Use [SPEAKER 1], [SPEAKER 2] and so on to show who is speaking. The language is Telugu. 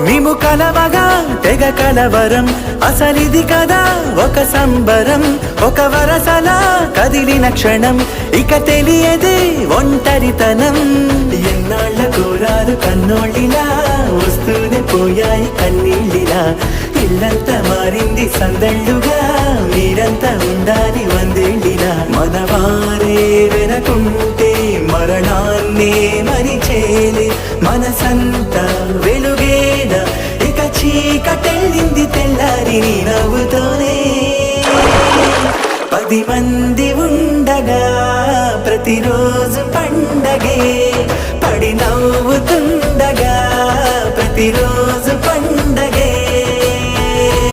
[SPEAKER 1] మేము కలవగా తెగ కలవరం. అసలిది కదా ఒక సంబరం. ఒక వరసలా కదిలిన క్షణం. ఇక తెలియదే ఒంటరితనం. ఎన్నాళ్ళ కోరారు కన్నోళ్ళిలా వస్తూనే పోయాయి కన్నీళ్ళిలా. ఇల్లంతా మారింది సందళ్ళుగా మీరంతా ఉండాలి వందేళ్ళిలా. మనవారే వెనకుంటే మరణాన్నే మరిచేలే. మనసంతా వెలుగే కటెళ్ళింది తెల్లారి నీ నవ్వుతోనే పది మంది ఉండగా ప్రతిరోజు పండగే. పడి నవ్వుతుండగా ప్రతిరోజు పండుగ.